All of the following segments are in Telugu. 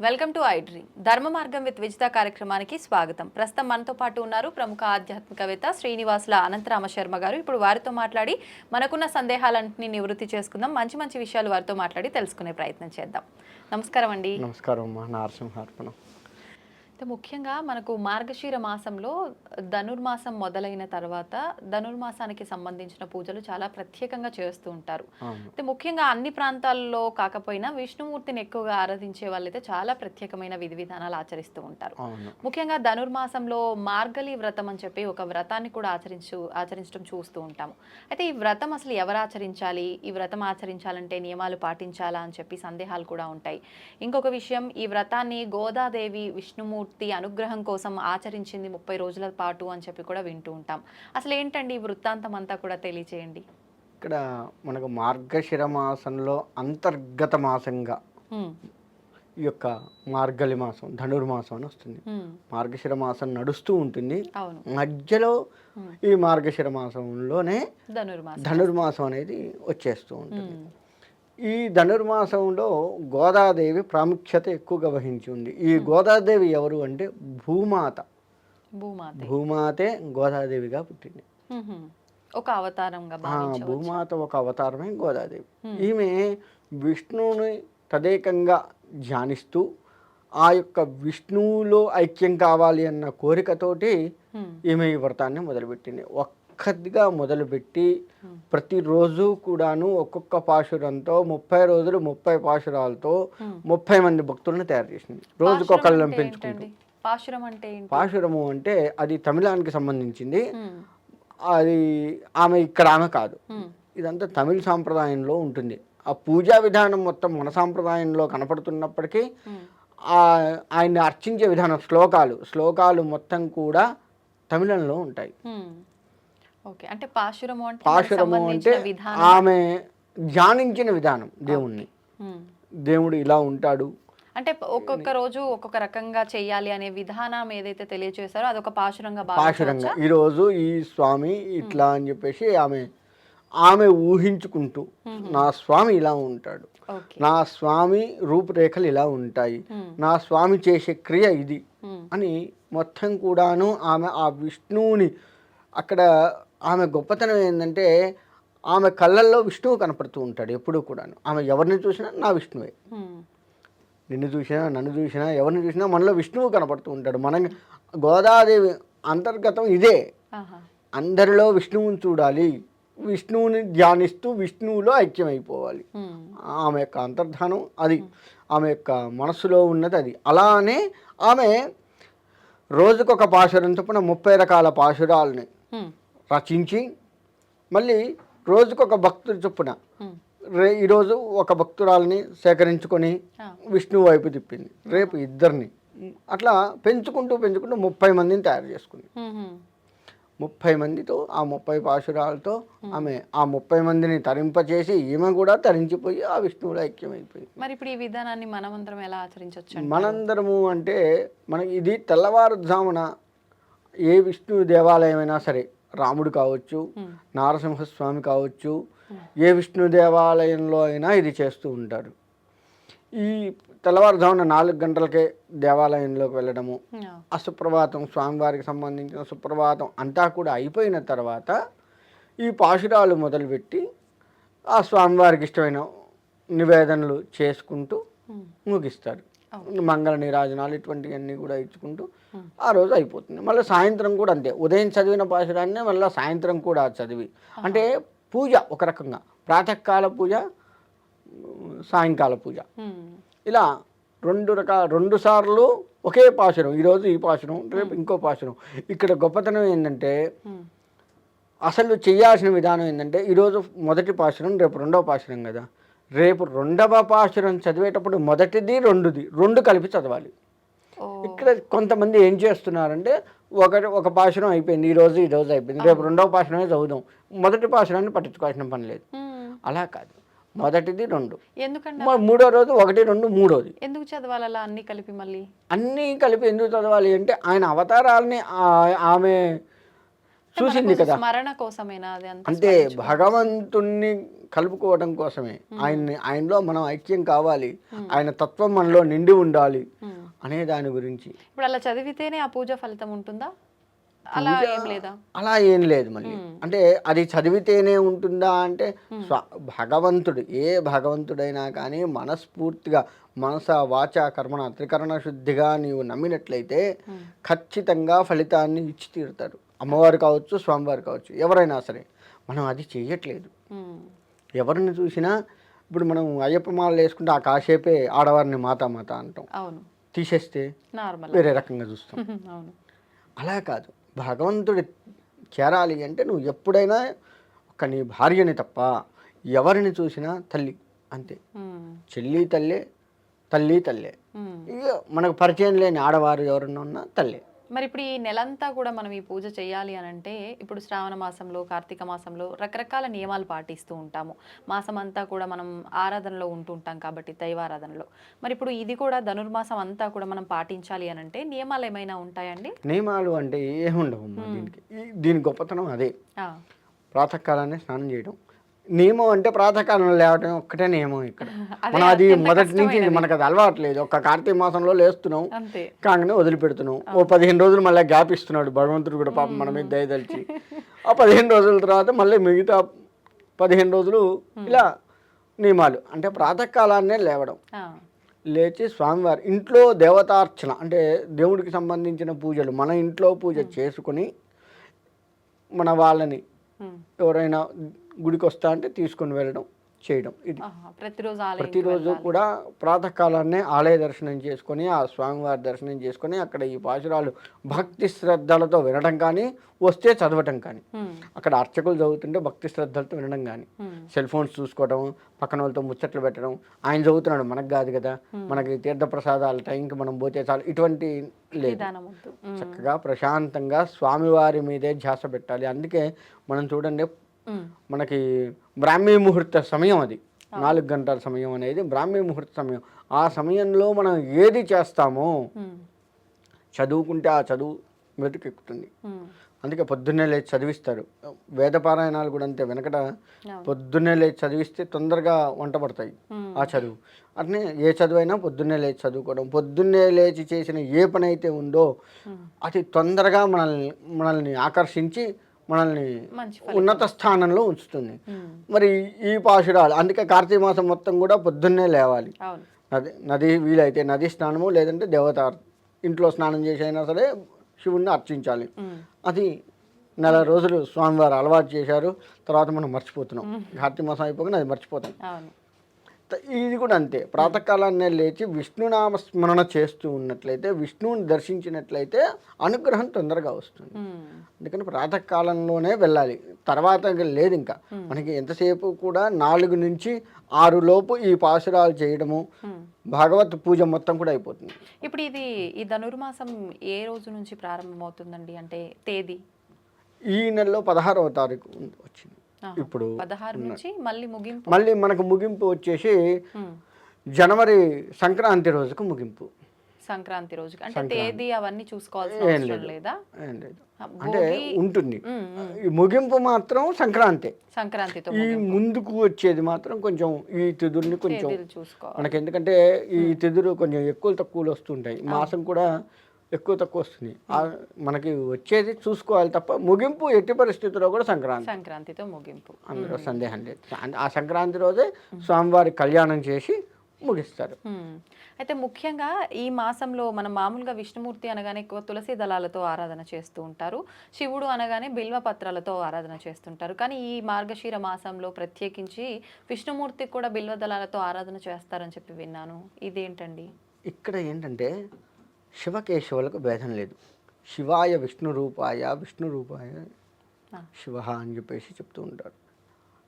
Welcome to I Dream. ధర్మ మార్గం విత్ విజిత కార్యక్రమానికి స్వాగతం. ప్రస్తుతం మనతో పాటు ఉన్నారు ప్రముఖ ఆధ్యాత్మికవేత్త శ్రీనివాసుల అనంతరామ శర్మ గారు. ఇప్పుడు వారితో మాట్లాడి మనకున్న సందేహాలన్నింటినీ నివృత్తి చేసుకుందాం. మంచి మంచి విషయాలు వారితో మాట్లాడి తెలుసుకునే ప్రయత్నం చేద్దాం. నమస్కారం అండి. నమస్కారం అమ్మా. నారసింహార్పణం. ముఖ్యంగా మనకు మార్గశీర మాసంలో ధనుర్మాసం మొదలైన తర్వాత ధనుర్మాసానికి సంబంధించిన పూజలు చాలా ప్రత్యేకంగా చేస్తూ ఉంటారు. అయితే ముఖ్యంగా అన్ని ప్రాంతాల్లో కాకపోయినా విష్ణుమూర్తిని ఎక్కువగా ఆరాధించే వాళ్ళైతే చాలా ప్రత్యేకమైన విధి విధానాలు ఆచరిస్తూ ఉంటారు. ముఖ్యంగా ధనుర్మాసంలో మార్గలి వ్రతం అని చెప్పి ఒక వ్రతాన్ని కూడా ఆచరించు ఆచరించడం చూస్తూ ఉంటాము. అయితే ఈ వ్రతం అసలు ఎవరు ఆచరించాలి? ఈ వ్రతం ఆచరించాలంటే నియమాలు పాటించాలా అని చెప్పి సందేహాలు కూడా ఉంటాయి. ఇంకొక విషయం ఈ వ్రతాన్ని గోదాదేవి విష్ణుమూర్తి అనుగ్రహం కోసం ఆచరించింది ముప్పై రోజుల పాటు అని చెప్పి కూడా వింటూ ఉంటాం. అసలు ఏంటండి ఈ వృత్తాంతం అంతా కూడా తెలియచేయండి? ఇక్కడ మనకు మార్గశిర మాసంలో అంతర్గత మాసంగా ఈ యొక్క మార్గలి మాసం ధనుర్మాసం అని వస్తుంది. మార్గశిర మాసం నడుస్తూ ఉంటుంది. మధ్యలో. ఈ మార్గశిర మాసంలోనే ధనుర్మాసం. ధనుర్మాసం అనేది వచ్చేస్తూ ఉంటుంది. ఈ ధనుర్మాసంలో గోదాదేవి ప్రాముఖ్యత ఎక్కువగా వహించి ఉంది. ఈ గోదాదేవి ఎవరు అంటే భూమాత. భూమాత. భూమాతే గోదాదేవిగా పుట్టింది. ఒక అవతారంగా భూమాత ఒక అవతారమే గోదాదేవి. ఈమె విష్ణువుని తదేకంగా ధ్యానిస్తూ ఆ యొక్క విష్ణువులో ఐక్యం కావాలి అన్న కోరికతోటి ఈమె ఈ వ్రతాన్ని మొదలుపెట్టింది. ఒక్కదిగా మొదలుపెట్టి ప్రతిరోజు కూడాను ఒక్కొక్క పాశురంతో ముప్పై రోజులు ముప్పై పాశురాలతో. ముప్పై మంది భక్తులను తయారు చేసింది. రోజుకొకళ్ళని పాశురం అంటే పెంచుకుంటూ? పాశురం అంటే పాశురము అంటే అది తమిళానికి సంబంధించింది. అది ఆమె ఇక్కడ ఆమె కాదు. ఇదంతా తమిళ సాంప్రదాయంలో ఉంటుంది. ఆ పూజా విధానం మొత్తం మన సాంప్రదాయంలో కనపడుతున్నప్పటికీ ఆయన్ని అర్చించే విధానం శ్లోకాలు. శ్లోకాలు మొత్తం కూడా తమిళంలో ఉంటాయి. ఓకే. అంటే పాశురము అంటే పాశురము అంటే ఆమె ధ్యానించిన విధానం దేవుణ్ణి. దేవుడు ఇలా ఉంటాడు. అంటే ఒక్కొక్క రోజు ఒక్కొక్క రకంగా చేయాలి అనే విధానం ఏదైతే తెలియజేశారో అదొక పాశురంగా పాశురంగా. ఈరోజు ఈ స్వామి ఇట్లా అని చెప్పేసి ఆమె ఆమె ఊహించుకుంటూ నా స్వామి ఇలా ఉంటాడు. నా స్వామి రూపురేఖలు ఇలా ఉంటాయి. నా స్వామి చేసే క్రియ ఇది. అని మొత్తం కూడాను ఆమె ఆ విష్ణువుని అక్కడ ఆమె గొప్పతనం ఏంటంటే ఆమె కళ్ళల్లో విష్ణువు కనపడుతూ ఉంటాడు ఎప్పుడూ కూడాను. ఆమె ఎవరిని చూసినా నా విష్ణువే. నిన్ను చూసినా నన్ను చూసినా ఎవరిని చూసినా మనలో విష్ణువు కనపడుతూ ఉంటాడు. మన గోదాదేవి అంతర్గతం ఇదే. అందరిలో విష్ణువుని చూడాలి. విష్ణువుని ధ్యానిస్తూ విష్ణువులో ఐక్యమైపోవాలి. ఆమె యొక్క అంతర్ధానం అది. ఆమె యొక్క మనసులో ఉన్నది అది. అలానే ఆమె రోజుకొక పాశురం చొప్పున ముప్పై రకాల పాశురాలని. రచించి మళ్ళీ రోజుకొక భక్తుడి చొప్పున ఈరోజు ఒక భక్తురాలని సేకరించుకొని. విష్ణువు వైపు తిప్పింది. రేపు ఇద్దరిని. అట్లా పెంచుకుంటూ పెంచుకుంటూ ముప్పై మందిని తయారు చేసుకుంది. ముప్పై మందితో ఆ ముప్పై పాశురాలతో ఆమె ఆ ముప్పై మందిని తరింపచేసి ఈమె కూడా తరించిపోయి ఆ విష్ణువులో ఐక్యమైపోయింది. మరి ఇప్పుడు ఈ విధానాన్ని మనమందరం ఎలా ఆచరించవచ్చు మనందరము అంటే మనకి ఇది తెల్లవారుజామున ఏ విష్ణు దేవాలయమైనా సరే రాముడు కావచ్చు నారసింహస్వామి కావచ్చు ఏ విష్ణు దేవాలయంలో అయినా ఇది చేస్తూ ఉంటారు. ఈ తెల్లవారుజామున నాలుగు గంటలకే దేవాలయంలోకి వెళ్ళడము ఆ సుప్రభాతం స్వామివారికి సంబంధించిన సుప్రభాతం అంతా కూడా అయిపోయిన తర్వాత ఈ పాశురాలు మొదలుపెట్టి ఆ స్వామివారికి ఇష్టమైన నివేదనలు చేసుకుంటూ ముగిస్తారు. మంగళ నీరాజనాలు ఇటువంటివన్నీ కూడా ఇచ్చుకుంటూ ఆ రోజు అయిపోతుంది. మళ్ళీ సాయంత్రం కూడా అంతే. ఉదయం చదివిన పాశురాన్నే మళ్ళీ సాయంత్రం కూడా చదివి. అంటే పూజ ఒక రకంగా. ప్రాతకాల పూజ సాయంకాల పూజ. ఇలా రెండు రకాల రెండు సార్లు ఒకే పాశురం. ఈరోజు ఈ పాశురం రేపు ఇంకో పాశురం. ఇక్కడ గొప్పతనం ఏంటంటే అసలు చేయాల్సిన విధానం ఏంటంటే ఈరోజు మొదటి పాశురం రేపు రెండవ పాశురం కదా. రేపు రెండవ పాశురం చదివేటప్పుడు మొదటిది రెండుది రెండు కలిపి చదవాలి. ఇక్కడ కొంతమంది ఏం చేస్తున్నారంటే ఒక ఒక పాశురం అయిపోయింది ఈ రోజు ఈ రోజు అయిపోయింది రేపు రెండవ పాశురమే చదువుదాం. మొదటి పాశురాన్ని పట్టించుకోవాల్సిన పని లేదు. అలా కాదు. మొదటిది రెండు. ఎందుకండి మ- మూడో రోజు ఒకటి రెండు మూడోది. ఎందుకు చదవాలి అలా అన్ని కలిపి మళ్ళీ? అన్నీ కలిపి ఎందుకు చదవాలి అంటే ఆయన అవతారాలని ఆమె చూసింది కదా. స్మరణ కోసమేనా అంటే భగవంతుణ్ణి కలుపుకోవడం కోసమే. ఆయన్ని ఆయనలో మనం ఐక్యం కావాలి. ఆయన తత్వం మనలో నిండి ఉండాలి. అనే దాని గురించి. ఇప్పుడు అలా చదివితేనే ఆ పూజ ఫలితం ఉంటుందా? అలా ఏం లేదా? అలా ఏం లేదు మళ్ళీ. అంటే అది చదివితేనే ఉంటుందా అంటే స్వ భగవంతుడు ఏ భగవంతుడైనా కానీ మనస్ఫూర్తిగా మనస వాచ కర్మణ త్రికరణ శుద్ధిగా నీవు నమ్మినట్లయితే ఖచ్చితంగా ఫలితాన్ని ఇచ్చి తీరుతాడు అమ్మవారు కావచ్చు స్వామివారు కావచ్చు ఎవరైనా సరే మనం అది చెయ్యట్లేదు. ఉమ్. ఎవరిని చూసినా ఇప్పుడు మనం అయ్యప్ప మాలలు వేసుకుంటే ఆ కాసేపే ఆడవారిని మాతా మాత అంటాం. తీసేస్తే వేరే రకంగా చూస్తాం. అలా కాదు. భగవంతుడి చేరాలి అంటే నువ్వు ఎప్పుడైనా ఒక నీ భార్యని తప్ప ఎవరిని చూసినా తల్లి అంతే. చెల్లి తల్లే తల్లి తల్లే. ఇక మనకు పరిచయం లేని ఆడవారు ఎవరన్నా ఉన్నా తల్లే. మరి ఇప్పుడు ఈ నెలంతా కూడా మనం ఈ పూజ చేయాలి అని అంటే ఇప్పుడు శ్రావణ మాసంలో కార్తీక మాసంలో రకరకాల నియమాలు పాటిస్తూ ఉంటాము. మాసం అంతా కూడా మనం ఆరాధనలో ఉంటుంటాం కాబట్టి దైవారాధనలో. మరి ఇప్పుడు ఇది కూడా ధనుర్మాసం అంతా కూడా మనం పాటించాలి అని అంటే నియమాలు ఏమైనా ఉంటాయండి? నియమాలు అంటే ఏముండవు దీనికి? దీని గొప్పతనం అదే. ప్రాతకాలాన్ని స్నానం చేయడం నియమం అంటే ప్రాతకాలంలో లేవటం ఒక్కటే నియమం ఇక్కడ. మనం అది మొదటి నుంచి. మనకు అది అలవాట్లేదు. ఒక్క కార్తీక మాసంలో లేస్తున్నాం కాగానే వదిలిపెడుతున్నాం. ఓ పదిహేను రోజులు మళ్ళీ గ్యాప్ ఇస్తున్నాడు భగవంతుడు కూడా పాపం మన మీద దయదలిచి ఆ పదిహేను రోజుల తర్వాత మళ్ళీ మిగతా పదిహేను రోజులు ఇలా నియమాలు. అంటే ప్రాతకాలాన్నే లేవడం. లేచి స్వామివారి ఇంట్లో దేవతార్చన అంటే దేవుడికి సంబంధించిన పూజలు మన ఇంట్లో పూజ చేసుకుని మన వాళ్ళని. ఎవరైనా గుడికి వస్తా అంటే తీసుకొని వెళ్ళడం. చేయడం ఇది. ప్రతిరోజు ప్రతిరోజు కూడా ప్రాతకాలాన్నే ఆలయ దర్శనం చేసుకొని ఆ స్వామివారి దర్శనం చేసుకొని అక్కడ ఈ పాశురాలు భక్తి శ్రద్ధలతో వినడం కానీ వస్తే చదవటం కానీ. అక్కడ అర్చకులు చదువుతుంటే భక్తి శ్రద్ధలతో వినడం కానీ. సెల్ ఫోన్స్ చూసుకోవడం పక్కన వాళ్ళతో ముచ్చట్లు పెట్టడం. ఆయన చదువుతున్నాడు మనకు కాదు కదా. మనకి తీర్థ ప్రసాదాలు టైంకి మనం పోతే చాలు. ఇటువంటి లేదు. చక్కగా ప్రశాంతంగా స్వామివారి మీదే ధ్యాస పెట్టాలి. అందుకే మనం చూడండి. మనకి బ్రాహ్మీ ముహూర్త సమయం అది నాలుగు గంటల సమయం అనేది బ్రాహ్మీ ముహూర్త సమయం ఆ సమయంలో మనం ఏది చేస్తామో. చదువుకుంటే ఆ చదువు వెతుకెక్కుతుంది ఉమ్. అందుకే పొద్దున్నే లేచి చదివిస్తారు వేద పారాయణాలు కూడా అంతే వెనకట. పొద్దున్నే లేచి చదివిస్తే తొందరగా వంట పడతాయి. ఆ చదువు అట్నే ఏ చదువైనా పొద్దున్నే లేచి చదువుకోవడం పొద్దున్నే లేచి చేసిన ఏ పని అయితే ఉందో. అది తొందరగా మనల్ని మనల్ని ఆకర్షించి మనల్ని ఉన్నత స్థానంలో ఉంచుతుంది. మరి ఈ పాశురాలు అందుకే కార్తీక మాసం మొత్తం కూడా పొద్దున్నే లేవాలి. నది నది వీలైతే నది స్నానము లేదంటే దేవత ఇంట్లో స్నానం చేసి అయినా సరే శివుణ్ణి అర్చించాలి. అది నెల రోజులు స్వామివారు అలవాటు చేశారు. తర్వాత మనం మర్చిపోతున్నాం. కార్తీక మాసం అయిపోగానే అది మర్చిపోతాం. ఇది కూడా అంతే. ప్రాతకాలాన్నే లేచి విష్ణునామ స్మరణ చేస్తూ ఉన్నట్లయితే విష్ణువుని దర్శించినట్లయితే అనుగ్రహం తొందరగా వస్తుంది. అందుకని ప్రాతకాలంలోనే వెళ్ళాలి. తర్వాత లేదు ఇంకా. మనకి ఎంతసేపు కూడా నాలుగు నుంచి ఆరు లోపు ఈ పాసురాలు చేయడము. భాగవత్ పూజ మొత్తం కూడా అయిపోతుంది. ఇప్పుడు ఇది ఈ ధనుర్మాసం ఏ రోజు నుంచి ప్రారంభమవుతుందండి? అంటే తేదీ? ఈ నెలలో పదహారవ తారీఖు వచ్చింది. ఇప్పుడు పదహారు నుంచి మళ్ళీ ముగింపు? మళ్ళీ మనకు ముగింపు వచ్చేసి. జనవరి సంక్రాంతి రోజుకు ముగింపు. సంక్రాంతి రోజుకి. అంటే తేదీ అవన్నీ చూసుకోవాల్సిన అవసరం లేదు. అంటే ఉంటుంది. ఈ ముగింపు మాత్రం సంక్రాంతి. సంక్రాంతితో ఈ ముందుకు వచ్చేది మాత్రం కొంచెం ఈ తిథుల్ని కొంచెం మనకి ఎందుకంటే ఈ తిథులు కొంచెం ఎక్కువ తక్కువలు వస్తుంటాయి. మాసం కూడా ఎక్కువ తక్కువ వస్తుంది. మనకి వచ్చేది చూసుకోవాలి తప్ప ముగింపు ఎట్టి పరిస్థితుల్లో కూడా సంక్రాంతి. సంక్రాంతితో ముగింపు. అందులో సందేహం లేదు. ఆ- సంక్రాంతి రోజే స్వామివారి కళ్యాణం చేసి ముగిస్తారు. అయితే ముఖ్యంగా ఈ మాసంలో మనం మామూలుగా విష్ణుమూర్తి అనగానే ఎక్కువ తులసి దళాలతో ఆరాధన చేస్తూ ఉంటారు. శివుడు అనగానే బిల్వ పత్రాలతో ఆరాధన చేస్తుంటారు. కానీ ఈ మార్గశీర మాసంలో ప్రత్యేకించి విష్ణుమూర్తికి కూడా బిల్వ దళాలతో ఆరాధన చేస్తారని చెప్పి విన్నాను. ఇదేంటండి? ఇక్కడ ఏంటంటే శివకేశవులకు భేదం లేదు. శివాయ విష్ణు రూపాయ విష్ణు రూపాయ. శివ అని చెప్పేసి చెప్తూ ఉంటారు.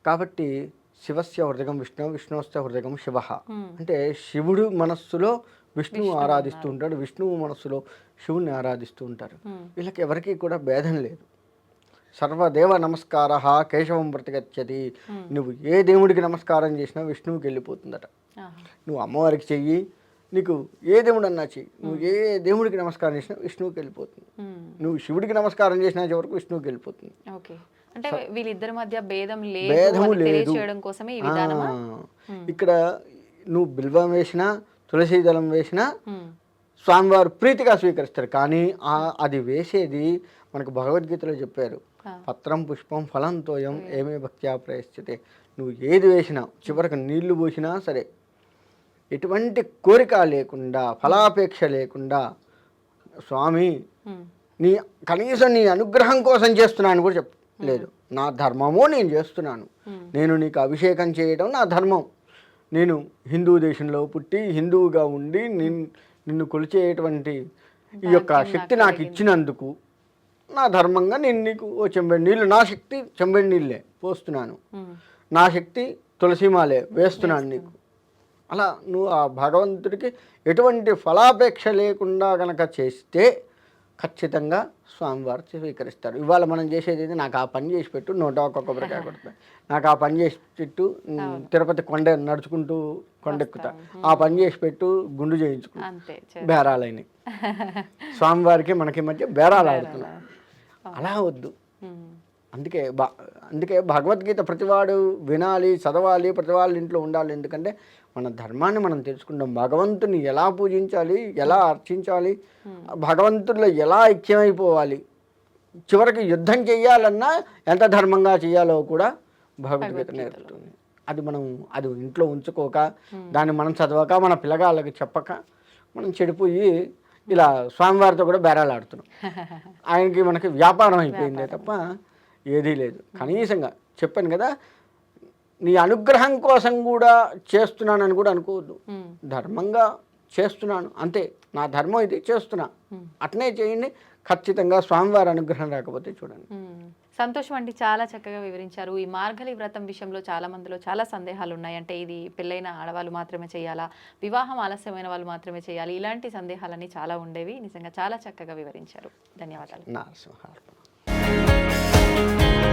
కాబట్టి శివస్య హృదయం విష్ణు విష్ణువస్య హృదయం శివ. అంటే శివుడు మనస్సులో విష్ణువు ఆరాధిస్తూ ఉంటాడు విష్ణువు మనస్సులో శివుని ఆరాధిస్తూ ఉంటారు. వీళ్ళకి ఎవరికి కూడా భేదం లేదు. సర్వదేవ నమస్కార కేశవం ప్రతిగచ్చతి. నువ్వు ఏ దేవుడికి నమస్కారం చేసినా విష్ణువుకి వెళ్ళిపోతుందట. నువ్వు అమ్మవారికి చెయ్యి నీకు ఏ దేవుడు అన్నా చెయ్యి. నువ్వు ఏ దేవుడికి నమస్కారం చేసినా విష్ణువుకి వెళ్ళిపోతుంది. నువ్వు శివుడికి నమస్కారం చేసినా చివరకు విష్ణువుకి వెళ్ళిపోతుంది. ఓకే. అంటే వీళ్ళిద్దరి మధ్య భేదం లేదు తెలియచేయడం కోసమే ఈ విధానమా? ఇక్కడ నువ్వు బిల్వం వేసినా తులసి దళం వేసినా. స్వామివారు ప్రీతిగా స్వీకరిస్తారు. కానీ ఆ అది వేసేది మనకు భగవద్గీతలో చెప్పారు. పత్రం పుష్పం ఫలం తోయం ఏమే భక్త్యా ప్రయశ్చితే. నువ్వు ఏది వేసినా చివరికి నీళ్ళు పోసినా సరే ఎటువంటి కోరిక లేకుండా ఫలాపేక్ష లేకుండా స్వామి. నీ కనీసం నీ అనుగ్రహం కోసం చేస్తున్నాను కూడా చెప్పలేదు నా ధర్మము నేను చేస్తున్నాను. నేను నీకు అభిషేకం చేయడం నా ధర్మం. నేను హిందూ దేశంలో పుట్టి హిందువుగా ఉండి నిన్ నిన్ను కొలిచేటువంటి ఈ యొక్క శక్తి నాకు ఇచ్చినందుకు నా ధర్మంగా నేను నీకు ఓ చెంబెడి నీళ్ళు నా శక్తి చెంబెడి నీళ్ళే పోస్తున్నాను. నా శక్తి తులసిమాలే వేస్తున్నాను. నీకు. అలా నువ్వు ఆ భగవంతుడికి ఎటువంటి ఫలాపేక్ష లేకుండా కనుక చేస్తే ఖచ్చితంగా స్వామివారు స్వీకరిస్తారు. ఇవాళ మనం చేసేది ఏంది? నాకు ఆ పని చేసి పెట్టు నూట ఒక్క కొబ్బరికాయ కొడతా. నాకు ఆ పని చేసి పెట్టు తిరుపతి కొండ నడుచుకుంటూ కొండెక్కుతా. ఆ పని చేసి పెట్టు గుండు చేయించుకుంటా అంతే బేరాలైనవి. స్వామివారికి మనకి మధ్య బేరాలు ఆడుతున్నాం అలా వద్దు. అందుకే బా అందుకే భగవద్గీత ప్రతివాడు వినాలి చదవాలి ప్రతి వాళ్ళ ఇంట్లో ఉండాలి. ఎందుకంటే మన ధర్మాన్ని మనం తెలుసుకుంటాం. భగవంతుని ఎలా పూజించాలి ఎలా అర్చించాలి భగవంతుడిలో ఎలా ఐక్యమైపోవాలి చివరికి యుద్ధం చేయాలన్నా ఎంత ధర్మంగా చేయాలో కూడా భగవద్గీత నేర్పుతుంది. అది మనం అది ఇంట్లో ఉంచుకోక దాన్ని మనం చదవక మన పిల్లగాళ్ళకి చెప్పక మనం చెడిపోయి ఇలా స్వామివారితో కూడా బేరాలు ఆడుతున్నాం. ఆయనకి మనకి వ్యాపారం అయిపోయిందే తప్ప ఏదీ లేదు. కనీసంగా చెప్పాను కదా నీ అనుగ్రహం కోసం కూడా చేస్తున్నానని కూడా అనుకోవద్దు. ధర్మంగా చేస్తున్నాను. అంతే నా ధర్మం ఇది చేస్తున్నా. అట్నే చేయండి. ఖచ్చితంగా స్వామివారి అనుగ్రహం రాకపోతే చూడండి. సంతోషం అండి. చాలా చక్కగా వివరించారు. ఈ మార్గలి వ్రతం విషయంలో చాలా మందిలో చాలా సందేహాలు ఉన్నాయి అంటే ఇది పెళ్ళైన ఆడవాళ్ళు మాత్రమే చేయాలా? వివాహం ఆలస్యమైన వాళ్ళు మాత్రమే చేయాలి? ఇలాంటి సందేహాలన్నీ చాలా ఉండేవి. నిజంగా చాలా చక్కగా వివరించారు. ధన్యవాదాలు. నరసింహార్పణ. thank you